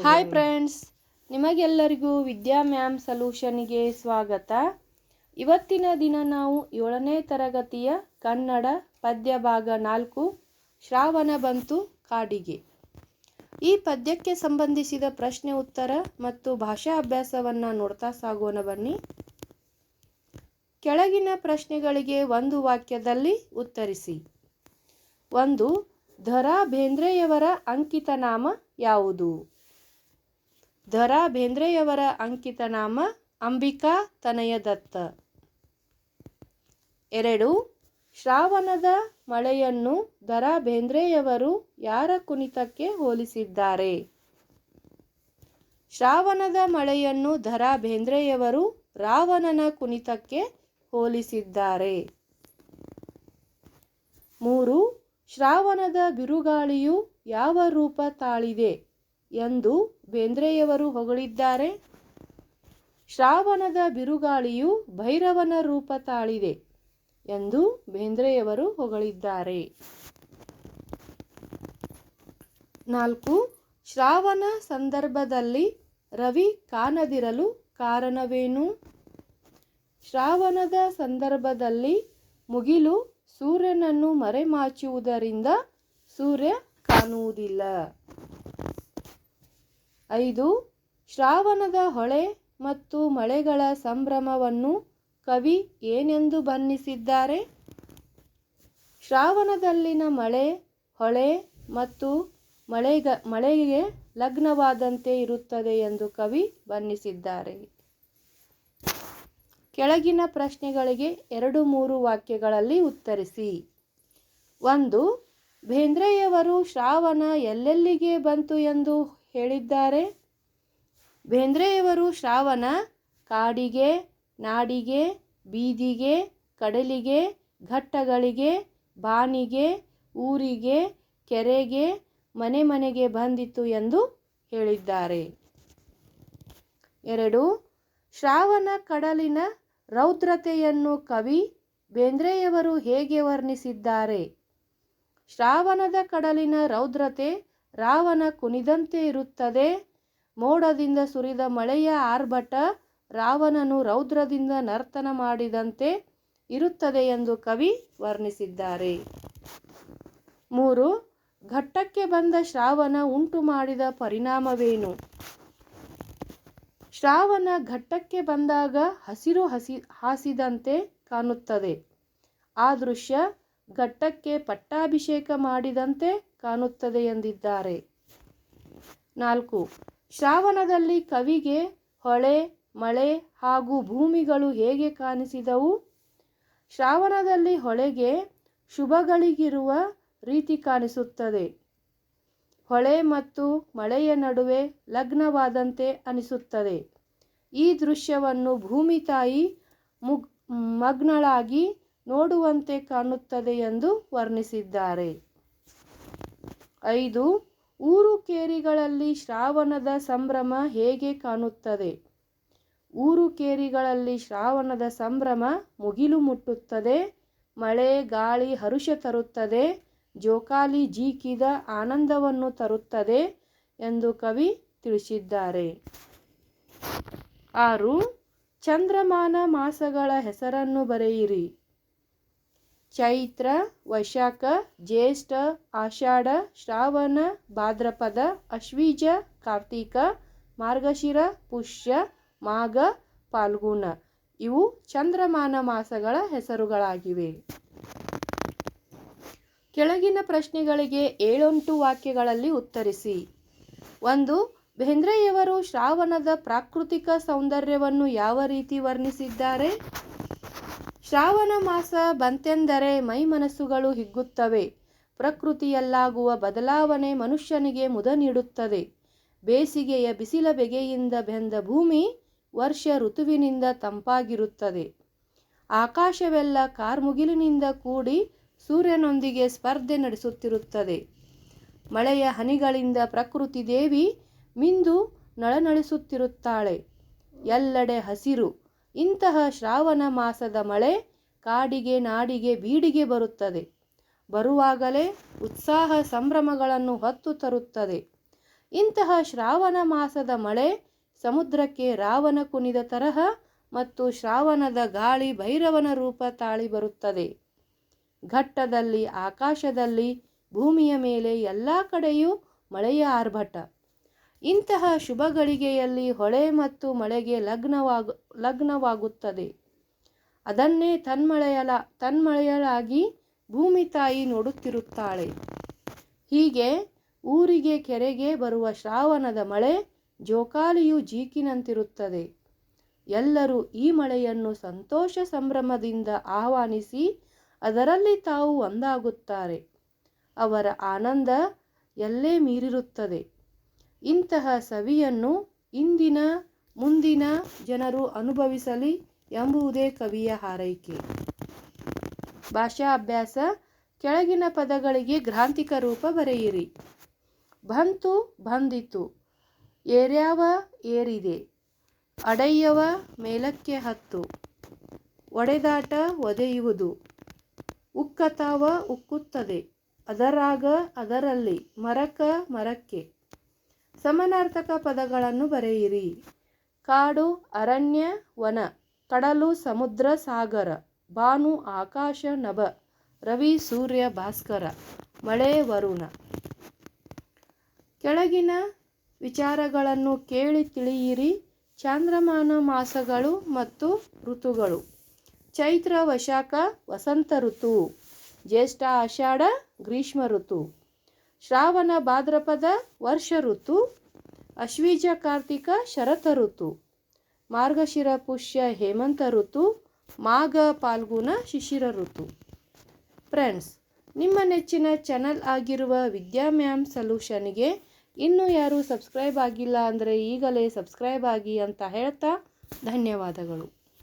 Hi friends ನಿಮಗೆಲ್ಲರಿಗೂ ವಿದ್ಯಾ ma'am ಸೊಲ್ಯೂಷನ್ಗೆ ಸ್ವಾಗತ. ಇವತ್ತಿನ ದಿನ ನಾವು ಏಳನೇ ತರಗತಿಯ ಕನ್ನಡ ಪದ್ಯ ಭಾಗ ನಾಲ್ಕು, ಶ್ರಾವಣ ಬಂತು ಕಾಡಿಗೆ. ಈ ಪದ್ಯಕ್ಕೆ ಸಂಬಂಧಿಸಿದ ಪ್ರಶ್ನೆ ಉತ್ತರ ಮತ್ತು ಭಾಷಾ ಅಭ್ಯಾಸವನ್ನು ನೋಡ್ತಾ ಸಾಗೋಣ ಬನ್ನಿ. ಕೆಳಗಿನ ಪ್ರಶ್ನೆಗಳಿಗೆ ಒಂದು ವಾಕ್ಯದಲ್ಲಿ ಉತ್ತರಿಸಿ. ಒಂದು, ಧರಾ ಬೇಂದ್ರೆಯವರ ಅಂಕಿತ ನಾಮ ಯಾವುದು? ಧರಾ ಬೇಂದ್ರೆಯವರ ಅಂಕಿತ ನಾಮ ಅಂಬಿಕಾ ತನಯ ದತ್ತ ಎರಡು, ಶ್ರಾವಣದ ಮಳೆಯನ್ನು ದರಾ ಬೇಂದ್ರೆಯವರು ಯಾರ ಕುಣಿತಕ್ಕೆ ಹೋಲಿಸಿದ್ದಾರೆ? ಶ್ರಾವಣದ ಮಳೆಯನ್ನು ದರಾ ಬೇಂದ್ರೆಯವರು ರಾವಣನ ಕುಣಿತಕ್ಕೆ ಹೋಲಿಸಿದ್ದಾರೆ. ಮೂರು, ಶ್ರಾವಣದ ಬಿರುಗಾಳಿಯು ಯಾವ ರೂಪ ತಾಳಿದೆ? ಎಂದು ಬೇಂದ್ರೆಯವರು ಹೊಗಳಿದ್ದಾರೆ. ಶ್ರಾವಣದ ಬಿರುಗಾಳಿಯು ಭೈರವನ ರೂಪ ತಾಳಿದೆ ಎಂದು ಬೇಂದ್ರೆಯವರು ಹೊಗಳಿದ್ದಾರೆ. ನಾಲ್ಕು, ಶ್ರಾವಣ ಸಂದರ್ಭದಲ್ಲಿ ರವಿ ಕಾಣದಿರಲು ಕಾರಣವೇನು? ಶ್ರಾವಣದ ಸಂದರ್ಭದಲ್ಲಿ ಮುಗಿಲು ಸೂರ್ಯನನ್ನು ಮರೆಮಾಚುವುದರಿಂದ ಸೂರ್ಯ ಕಾಣುವುದಿಲ್ಲ. ಐದು, ಶ್ರಾವಣದ ಹೊಳೆ ಮತ್ತು ಮಳೆಗಳ ಸಂಭ್ರಮವನ್ನು ಕವಿ ಏನೆಂದು ಬಣ್ಣಿಸಿದ್ದಾರೆ? ಶ್ರಾವಣದಲ್ಲಿನ ಮಳೆ, ಹೊಳೆ ಮತ್ತು ಮಳೆಗ, ಮಳೆಗೆ ಲಗ್ನವಾದಂತೆ ಇರುತ್ತದೆ ಎಂದು ಕವಿ ಬಣ್ಣಿಸಿದ್ದಾರೆ. ಕೆಳಗಿನ ಪ್ರಶ್ನೆಗಳಿಗೆ ಎರಡು ಮೂರು ವಾಕ್ಯಗಳಲ್ಲಿ ಉತ್ತರಿಸಿ. ಒಂದು ಬೇಂದ್ರೆಯವರು ಶ್ರಾವಣ ಎಲ್ಲೆಲ್ಲಿಗೆ ಬಂತು ಎಂದು ಹೇಳಿದ್ದಾರೆ. ಬೇಂದ್ರೆಯವರು ಶ್ರಾವಣ, ಕಾಡಿಗೆ, ನಾಡಿಗೆ, ಬೀದಿಗೆ, ಕಡಲಿಗೆ, ಘಟ್ಟಗಳಿಗೆ, ಬಾನಿಗೆ, ಊರಿಗೆ, ಕೆರೆಗೆ, ಮನೆ ಮನೆಗೆ ಬಂದಿತ್ತು ಎಂದು ಹೇಳಿದ್ದಾರೆ. ಎರಡು, ಶ್ರಾವಣ ಕಡಲಿನ ರೌದ್ರತೆಯನ್ನು ಕವಿ ಬೇಂದ್ರೆಯವರು ಹೇಗೆ ವರ್ಣಿಸಿದ್ದಾರೆ? ಶ್ರಾವಣದ ಕಡಲಿನ ರೌದ್ರತೆ ರಾವಣ ಕುಣಿದಂತೆ ಇರುತ್ತದೆ. ಮೋಡದಿಂದ ಸುರಿದ ಮಳೆಯ ಆರ್ಭಟ ರಾವಣನು ರೌದ್ರದಿಂದ ನರ್ತನ ಮಾಡಿದಂತೆ ಇರುತ್ತದೆ ಎಂದು ಕವಿ ವರ್ಣಿಸಿದ್ದಾರೆ. ಮೂರು, ಘಟ್ಟಕ್ಕೆ ಬಂದ ಶ್ರಾವಣ ಉಂಟು ಮಾಡಿದ ಪರಿಣಾಮವೇನು? ಶ್ರಾವಣ ಘಟ್ಟಕ್ಕೆ ಬಂದಾಗ ಹಸಿರು ಹಸಿ, ಹಾಸಿದಂತೆ ಕಾಣುತ್ತದೆ. ಆ ದೃಶ್ಯ ಘಟ್ಟಕ್ಕೆ ಪಟ್ಟಾಭಿಷೇಕ ಮಾಡಿದಂತೆ ಕಾಣುತ್ತದೆ ಎಂದಿದ್ದಾರೆ. ನಾಲ್ಕು, ಶ್ರಾವಣದಲ್ಲಿ ಕವಿಗೆ ಹೊಳೆ, ಮಳೆ ಹಾಗೂ ಭೂಮಿಗಳು ಹೇಗೆ ಕಾಣಿಸಿದವು? ಶ್ರಾವಣದಲ್ಲಿ ಹೊಳೆಗೆ ಶುಭಗಳಿಗಿರುವ ರೀತಿ ಕಾಣಿಸುತ್ತದೆ. ಹೊಳೆ ಮತ್ತು ಮಳೆಯ ನಡುವೆ ಲಗ್ನವಾದಂತೆ ಅನಿಸುತ್ತದೆ. ಈ ದೃಶ್ಯವನ್ನು ಭೂಮಿ ತಾಯಿ ಮುಗ್, ಮಗ್ನಳಾಗಿ ನೋಡುವಂತೆ ಕಾಣುತ್ತದೆ ಎಂದು ವರ್ಣಿಸಿದ್ದಾರೆ. ಐದು ಕೇರಿಗಳಲ್ಲಿ ಶ್ರಾವಣದ ಸಂಭ್ರಮ ಹೇಗೆ ಕಾಣುತ್ತದೆ? ಊರು ಕೇರಿಗಳಲ್ಲಿ ಶ್ರಾವಣದ ಸಂಭ್ರಮ ಮುಗಿಲು ಮುಟ್ಟುತ್ತದೆ, ಮಳೆ, ಗಾಳಿ, ಹರುಷ ತರುತ್ತದೆ, ಜೋಕಾಲಿ ಜೀಕಿದ ಆನಂದವನ್ನು ತರುತ್ತದೆ ಎಂದು ಕವಿ ತಿಳಿಸಿದ್ದಾರೆ. ಆರು, ಚಂದ್ರಮಾನ ಮಾಸಗಳ ಹೆಸರನ್ನು ಬರೆಯಿರಿ. ಚೈತ್ರ, ವೈಶಾಖ, ಜ್ಯೇಷ್ಠ, ಆಷಾಢ, ಶ್ರಾವಣ, ಭಾದ್ರಪದ, ಅಶ್ವೀಜ, ಕಾರ್ತೀಕ, ಮಾರ್ಗಶಿರ, ಪುಷ್ಯ, ಮಾಘ, ಫಾಲ್ಗುಣ. ಇವು ಚಂದ್ರಮಾನ ಮಾಸಗಳ ಹೆಸರುಗಳಾಗಿವೆ. ಕೆಳಗಿನ ಪ್ರಶ್ನೆಗಳಿಗೆ ಏಳೆಂಟು ವಾಕ್ಯಗಳಲ್ಲಿ ಉತ್ತರಿಸಿ. ಒಂದು, ಬೇಂದ್ರೆಯವರು ಶ್ರಾವಣದ ಪ್ರಾಕೃತಿಕ ಸೌಂದರ್ಯವನ್ನು ಯಾವ ರೀತಿ ವರ್ಣಿಸಿದ್ದಾರೆ? ಶ್ರಾವಣ ಮಾಸ ಬಂತೆಂದರೆ ಮೈ ಮನಸ್ಸುಗಳು ಹಿಗ್ಗುತ್ತವೆ. ಪ್ರಕೃತಿಯಲ್ಲಾಗುವ ಬದಲಾವಣೆ ಮನುಷ್ಯನಿಗೆ ಮುದ ನೀಡುತ್ತದೆ. ಬೇಸಿಗೆಯ ಬಿಸಿಲ ಬೆಗೆಯಿಂದ ಬೆಂದ ಭೂಮಿ ವರ್ಷ ಋತುವಿನಿಂದ ತಂಪಾಗಿರುತ್ತದೆ. ಆಕಾಶವೆಲ್ಲ ಕಾರ್ಮುಗಿಲಿನಿಂದ ಕೂಡಿ ಸೂರ್ಯನೊಂದಿಗೆ ಸ್ಪರ್ಧೆ ನಡೆಸುತ್ತಿರುತ್ತದೆ. ಮಳೆಯ ಹನಿಗಳಿಂದ ಪ್ರಕೃತಿ ದೇವಿ ಮಿಂದು ನಳನಳಿಸುತ್ತಿರುತ್ತಾಳೆ. ಎಲ್ಲೆಡೆ ಹಸಿರು ಇಂತಹ ಶ್ರಾವಣ ಮಾಸದ ಮಳೆ ಕಾಡಿಗೆ, ನಾಡಿಗೆ, ಬೀಡಿಗೆ ಬರುತ್ತದೆ. ಬರುವಾಗಲೇ ಉತ್ಸಾಹ ಸಂಭ್ರಮಗಳನ್ನು ಹೊತ್ತು ತರುತ್ತದೆ. ಇಂತಹ ಶ್ರಾವಣ ಮಾಸದ ಮಳೆ ಸಮುದ್ರಕ್ಕೆ ರಾವಣ ಕುಣಿದ ತರಹ ಮತ್ತು ಶ್ರಾವಣದ ಗಾಳಿ ಭೈರವನ ರೂಪ ತಾಳಿ ಬರುತ್ತದೆ. ಘಟ್ಟದಲ್ಲಿ, ಆಕಾಶದಲ್ಲಿ ಭೂಮಿಯ ಮೇಲೆ ಎಲ್ಲ ಕಡೆಯೂ ಮಳೆಯ ಆರ್ಭಟ. ಇಂತಹ ಶುಭ ಗಳಿಗೆಯಲ್ಲಿ ಹೊಳೆ ಮತ್ತು ಮಳೆಗೆ ಲಗ್ನವಾಗ, ಲಗ್ನವಾಗುತ್ತದೆ. ಅದನ್ನೇ ತನ್ಮಳೆಯಲ, ತನ್ಮಳೆಯಲಾಗಿ ಭೂಮಿ ತಾಯಿ ನೋಡುತ್ತಿರುತ್ತಾಳೆ. ಹೀಗೆ ಊರಿಗೆ ಕೆರೆಗೆ ಬರುವ ಶ್ರಾವಣದ ಮಳೆ ಜೋಕಾಲಿಯು ಜೀಕಿನಂತಿರುತ್ತದೆ. ಎಲ್ಲರೂ ಈ ಮಳೆಯನ್ನು ಸಂತೋಷ ಸಂಭ್ರಮದಿಂದ ಆಹ್ವಾನಿಸಿ ಅದರಲ್ಲಿ ತಾವು ಒಂದಾಗುತ್ತಾರೆ. ಅವರ ಆನಂದ ಎಲ್ಲೇ ಮೀರಿರುತ್ತದೆ. ಇಂತಹ ಸವಿಯನ್ನು ಇಂದಿನ ಮುಂದಿನ ಜನರು ಅನುಭವಿಸಲಿ ಎಂಬುದೇ ಕವಿಯ ಹಾರೈಕೆ. ಭಾಷಾ ಅಭ್ಯಾಸ ಕೆಳಗಿನ ಪದಗಳಿಗೆ ಗ್ರಾಂಥಿಕ ರೂಪ ಬರೆಯಿರಿ. ಬಂತು ಬಂದಿತು, ಏರ್ಯಾವ ಏರಿದೆ, ಅಡೆಯವ ಮೇಲಕ್ಕೆ ಹತ್ತು, ಒಡೆದಾಟ ಒದೆಯುವುದು, ಉಕ್ಕತಾವ ಉಕ್ಕುತ್ತದೆ, ಅದರಾಗ ಅದರಲ್ಲಿ ಮರಕ ಮರಕ್ಕೆ. ಸಮಾನಾರ್ಥಕ ಪದಗಳನ್ನು ಬರೆಯಿರಿ. ಕಾಡು, ಅರಣ್ಯ, ವನ, ಕಡಲು, ಸಮುದ್ರ, ಸಾಗರ ಭಾನು ಆಕಾಶ, ನಭ, ರವಿ, ಸೂರ್ಯ, ಭಾಸ್ಕರ, ಮಳೆ, ವರುಣ. ಕೆಳಗಿನ ವಿಚಾರಗಳನ್ನು ಕೇಳಿ ತಿಳಿಯಿರಿ. ಚಾಂದ್ರಮಾನ ಮಾಸಗಳು ಮತ್ತು ಋತುಗಳು. ಚೈತ್ರ, ವಶಾಖ, ವಸಂತ ಋತು. ಜ್ಯೇಷ್ಠ, ಆಷಾಢ, ಗ್ರೀಷ್ಮ ಋತು. ಶ್ರಾವಣ ಭಾದ್ರಪದ ವರ್ಷ ಋತು, ಅಶ್ವೀಜ ಕಾರ್ತಿಕ ಶರತ ಋತು, ಮಾರ್ಗಶಿರ ಪುಷ್ಯ ಹೇಮಂತ ಋತು, ಮಾಘ ಪಾಲ್ಗುಣ ಶಿಶಿರ ಋತು. ಫ್ರೆಂಡ್ಸ್, ನಿಮ್ಮ ನೆಚ್ಚಿನ ಚಾನಲ್ ಆಗಿರುವ ವಿದ್ಯಾ ಮ್ಯಾಮ್ ಸೊಲ್ಯೂಷನ್ಗೆ ಇನ್ನೂ ಯಾರೂ ಸಬ್ಸ್ಕ್ರೈಬ್ ಆಗಿಲ್ಲ ಅಂದರೆ ಈಗಲೇ ಸಬ್ಸ್ಕ್ರೈಬ್ ಆಗಿ ಅಂತ ಹೇಳ್ತಾ ಧನ್ಯವಾದಗಳು.